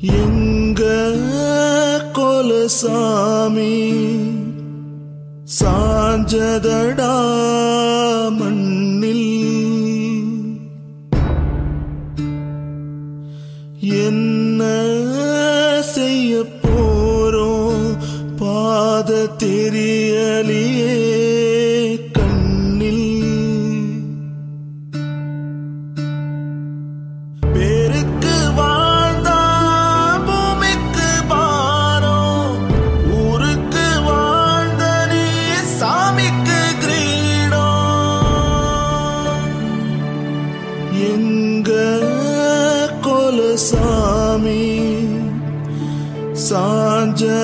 எங்க கொலசாமி? சாஞ்சதடா மண்ணில். என்ன செய்ய போறோம்? பாத தெரியலியே लसामि साञ्जदडामन्